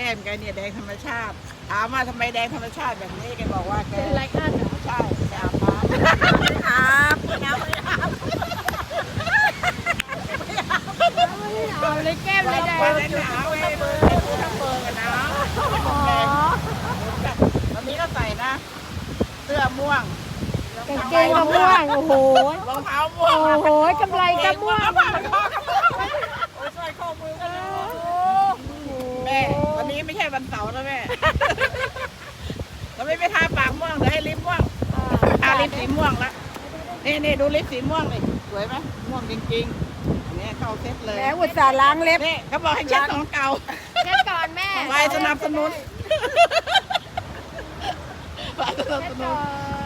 ก้มแกเนี่ยแดงธรรมชาติถามว่าทำไมแดงธรรมชาติแบบนี้แกบอกว่าแกเป็นไรอันเหรอใช่แกอาบน้ำครับน้ำไม่อาบเอาเลยแก้มเลยแดงวันนั้นหนาวไอ้เบอร์ทั้งเบอร์กันหนาวอ๋อวันนี้ก็ใส่นะ เสื้อม่วงกางเกงมะม่วงโอ้โหรองเท้าม่วงโอ้โหกำไรกระม่วง โอ้ยสร้อยข้อมือกันเลยแม่ วันนี้ไม่ใช่ วันเสาร์นะแม่ เราไม่ไปทาปากม่วงเดี๋ยวให้ลิปม่วงทาลิปสีม่วงละนี่นี่ดูลิปสีม่วงเลยสวยไหมม่วงจริงๆอันนี้เข้าเซ็ตเลยแล้วอุตส่าห์ล้างเล็บนี่เขาบอกให้เช็ดของเก่าเช็ดก่อนแม่ไว้สนับสนุนไว้สนับสนุน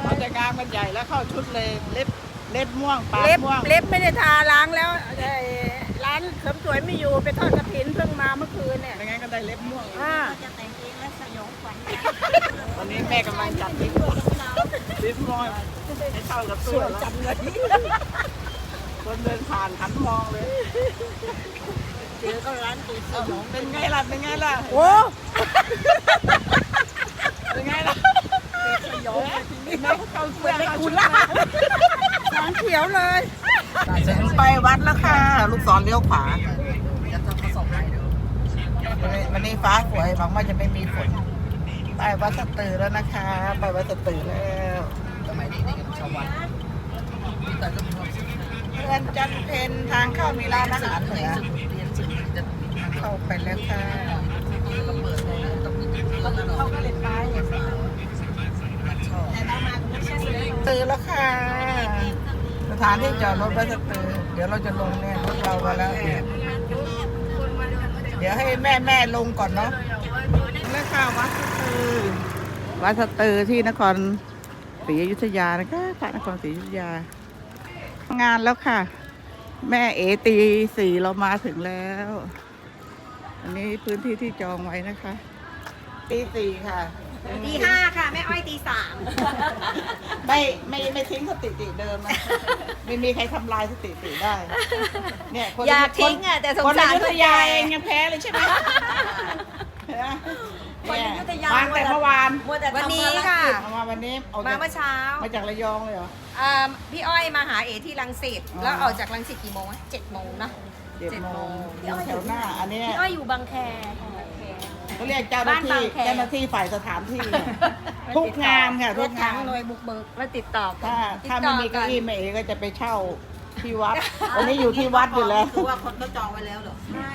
มันจะงานมันใหญ่แล้วเข้าชุดเลยเล็บเล็บม่วงปากเล็บม่วงเล็บไม่ได้ทาล้างแล้วไอ้ร้านเสริมสวยไม่อยู่ไปทอดกระถินเพิ่งมาเมื่อคืนเนี่ยไม่งั้นก็ได้เล็บม่วงอ่าวันนี้แม่กำลังจัดลิปลิปม่วงให้เข้ากับเสื้อจังเลยคนเดินผ่านหันมองเลยเจอก็ร้านตีสมองเป็นไงล่ะเป็นไงล่ะโอ้เป็นไงล่ะสยองเลยทีนี้เข้าเสื้อเข้าชุดหางเขียวเลย ถึงไปวัดแล้วค่ะ ลูกศรเลี้ยวขวาวันนี้ฟ้าสวยหวังว่าจะไม่มีฝนไปวัดสตือแล้วนะคะ ไปวัดสตือแล้วสมัยนี้นี่ชาววัดเรือนจันเพนทางเข้ามีร้านอาหารเหนือเข้าไปแล้วค่ะเขาก็เลยไปตือแล้วค่ะ ส ถานที่จอดรถวัดสตือเดี๋ยวเราจะลงเนี่ยรถเรามาแล้ว เดี๋ยวให้แม่แม่ลงก่อนเนาะแล้วค่ะวัดสตือวัดสตือที่นครศรีอยุธยานะคะพระนครศรีอยุธยา งานแล้วค่ะ แม่เอตีสี่เรามาถึงแล้ว อันนี้พื้นที่ที่จองไว้นะคะตีสี่ค่ะตีห้าค่ะ แม่อ้อยตีสาม ไม่ไม่ไม่ทิ้งสถิติเดิมนะไม่มีใครทำลายสถิติได้ เนี่ยคนอยากทิ้งอะแต่สงคนสาอรยุธยาเองยังแพ้เลยใช่ไหมเห็นไหมคนอยุธยามาตั้งแต่เมื่อวานวันนี้ค่ะเอามาวันนี้ออกมาจากเมื่อเช้ามาจากระยองเลยเหรออ่าพี่อ้อยมาหาเอที่รังสิตอ๋อ แล้วออกจากรังสิตกี่โมงอะเจ็ดโมงนะเจ็ดเจ็ดโมโมงงอยู่แถวหน้า อันเนี้ยพี่อ้อยอยู่บางแค เขาเรียกเจ้าหน้าที่บ้านบางแค เจ้าหน้าที่ฝ่ายสถานที่เนี่ยทุกงานค่ะรทุถกถังางนหน่วยบุกเบิกมาติดต่อกันถ้าติดถ้าต่ไม่อมีกัเก้านอี้เมย์ก็จะไปเช่าที่วัดวันนี้อยู่ที่วัดอยู่แล้ว คือว่าคนก็จองไว้แล้วเหรอ ใช่